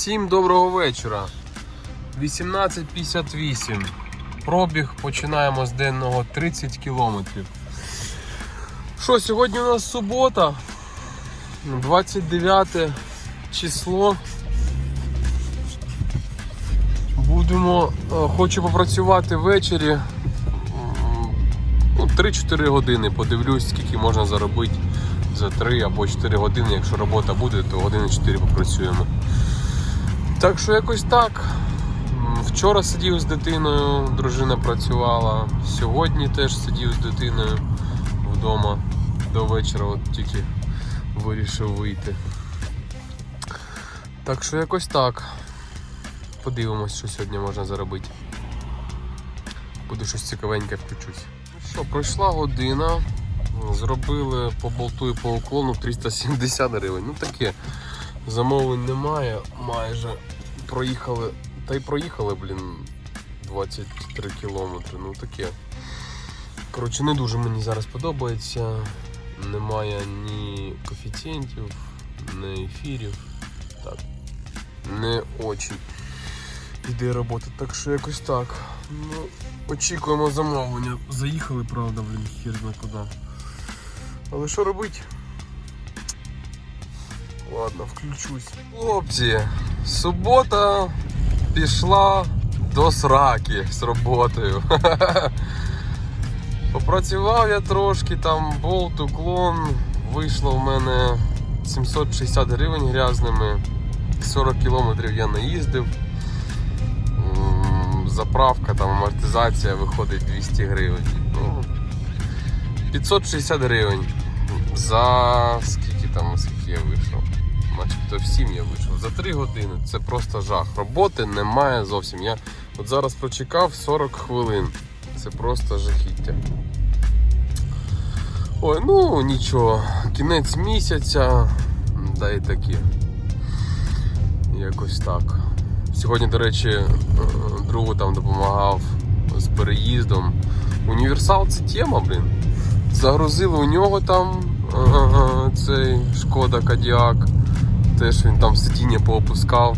Всім доброго вечора. 18.58. Пробіг починаємо з денного 30 кілометрів. Що, сьогодні у нас субота, 29 число. Будемо, е, хочу попрацювати ввечері. Ну, 3-4 години. Подивлюсь, скільки можна заробити за 3 або 4 години. Якщо робота буде, то години 4 попрацюємо. Так що якось так. Вчора сидів з дитиною, дружина працювала. Сьогодні теж сидів з дитиною вдома до вечора, от тільки вирішив вийти. Так що якось так. Подивимось, що сьогодні можна заробити. Буде щось цікавеньке включусь. Ну що, пройшла година. Зробили по болту і по уклону 370 гривень. Ну таке. Замовлень немає майже. Проїхали. Та й проїхали, блін, 23 кілометри. Ну таке. Коротше, не дуже мені зараз подобається. Немає ні коефіцієнтів, ні ефірів. Так. Не очень іде робота. Так що якось так. Ну, очікуємо замовлення. Заїхали, правда, блін, хір зна куди. Але що робити? Ладно, включусь. Хлопці, субота пішла до сраки з роботою. Попрацював я трошки, там болт, уклон. Вийшло в мене 760 гривень грязними. 40 кілометрів я наїздив. Заправка, там амортизація виходить 200 гривень. Ну, 560 гривень. За скільки там, скільки я вийшов? Начебто в 7 я вийшов. За 3 години це просто жах. Роботи немає зовсім. Я от зараз прочекав 40 хвилин. Це просто жахіття. Ой, ну нічого. Кінець місяця. Да і таке. Якось так. Сьогодні, до речі, е, другу там допомагав з переїздом. Універсал це тема, блін. Загрузили у нього там е, цей шкода Кадіак. Теж він там сидіння поопускав,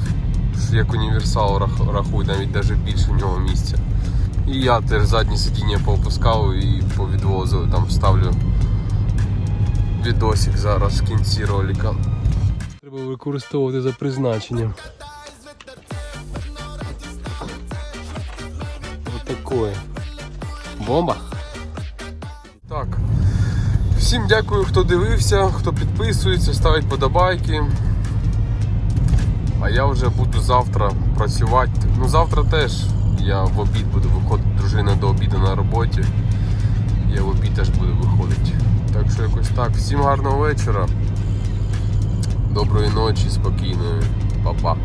як універсал рахує, навіть навіть більше в нього місця. І я теж заднє сидіння поопускав і повідвозив, там вставлю відосик зараз в кінці ролика. Треба використовувати за призначенням. Ось такое. Бомба. Так. Всім дякую, хто дивився, хто підписується, ставить подобайки. А я вже буду завтра працювати. Ну завтра теж я в обід буду виходити, дружина до обіду на роботі. Я в обід теж буду виходити. Так що якось так. Всім гарного вечора. Доброї ночі, спокійної. Па-па.